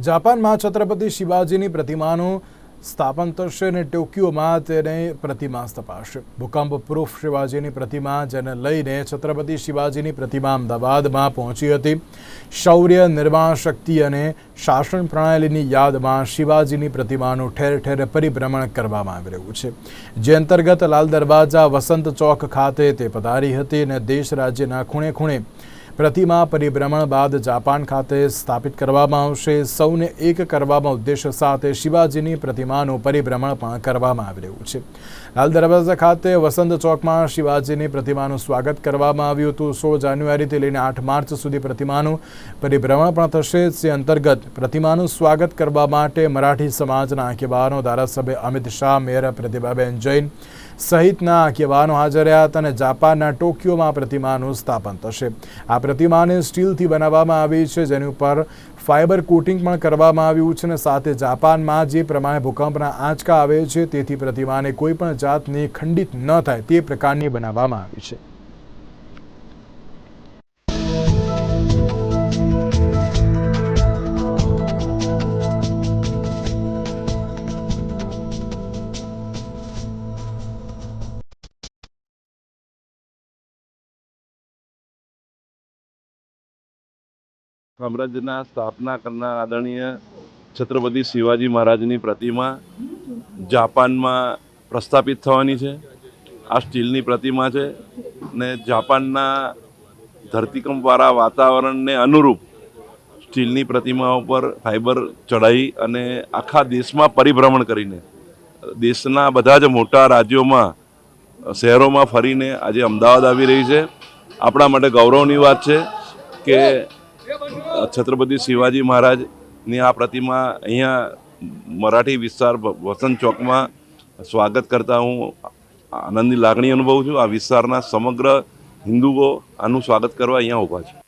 જાપાનમાં છત્રપતિ શિવાજીની પ્રતિમાનું સ્થાપન થશે અને ટોક્યોમાં તેને પ્રતિમા સ્થપાશે. ભૂકંપ પ્રૂફ શિવાજીની પ્રતિમા, જેને લઈને છત્રપતિ શિવાજીની પ્રતિમા અમદાવાદમાં પહોંચી હતી. શૌર્ય નિર્માણ શક્તિ અને શાસન પ્રણાલીની યાદમાં શિવાજીની પ્રતિમાનું ઠેર ઠેર પરિભ્રમણ કરવામાં આવી રહ્યું છે. જે અંતર્ગત લાલ દરવાજા વસંત ચોક ખાતે તે પધારી હતી અને દેશ રાજ્યના ખૂણે ખૂણે પ્રતિમા પરિભ્રમણ બાદ જાપાન ખાતે સ્થાપિત કરવામાં આવશે. સૌને એક કરવામાં ઉદ્દેશ્ય સાથે શિવાજીની પ્રતિમાનું પરિભ્રમણ પણ કરવામાં આવી રહ્યું છે. લાલ દરવાજા ખાતે વસંત ચોકમાં શિવાજીની પ્રતિમાનું સ્વાગત કરવામાં આવ્યું હતું. સોળ જાન્યુઆરીથી લઈને આઠ માર્ચ સુધી પ્રતિમાનું પરિભ્રમણ પણ થશે. જે અંતર્ગત પ્રતિમાનું સ્વાગત કરવા માટે મરાઠી સમાજના આગેવાનો, ધારાસભ્ય અમિત શાહ, મેયર પ્રતિભાબેન જૈન સહિતના આગેવાનો હાજર રહ્યા હતા અને જાપાનના ટોક્યોમાં પ્રતિમાનું સ્થાપન થશે. આ પ્રતિમાને સ્ટીલથી બનાવવામાં આવી છે, જેની ઉપર ફાઇબર કોટિંગ પણ કરવામાં આવ્યું છે અને સાથે જાપાનમાં જે પ્રમાણે ભૂકંપના આંચકા આવે છે, તેથી પ્રતિમાને કોઈ પણ જાતની ખંડિત ન થાય તે પ્રકારની બનાવવામાં આવી છે. સામ્રાજ્યના સ્થાપના કરનાર આદરણીય છત્રપતિ શિવાજી મહારાજની પ્રતિમા જાપાનમાં પ્રસ્થાપિત થવાની છે. આ સ્ટીલની પ્રતિમા છે ને જાપાનના ધરતીકંપવાળા વાતાવરણને અનુરૂપ સ્ટીલની પ્રતિમા ઉપર ફાઇબર ચડાઈ અને આખા દેશમાં પરિભ્રમણ કરીને, દેશના બધા જ મોટા રાજ્યોમાં, શહેરોમાં ફરીને આજે અમદાવાદ આવી રહી છે. આપણા માટે ગૌરવની વાત છે કે છત્રપતિ શિવાજી મહારાજની આ પ્રતિમા અહીંયા મરાઠી વિસ્તાર વસંત ચોકમાં સ્વાગત કરતા હું આનંદની લાગણી અનુભવું છું. આ વિસ્તારના સમગ્ર હિન્દુઓ આનું સ્વાગત કરવા અહીંયા ઊભા છે.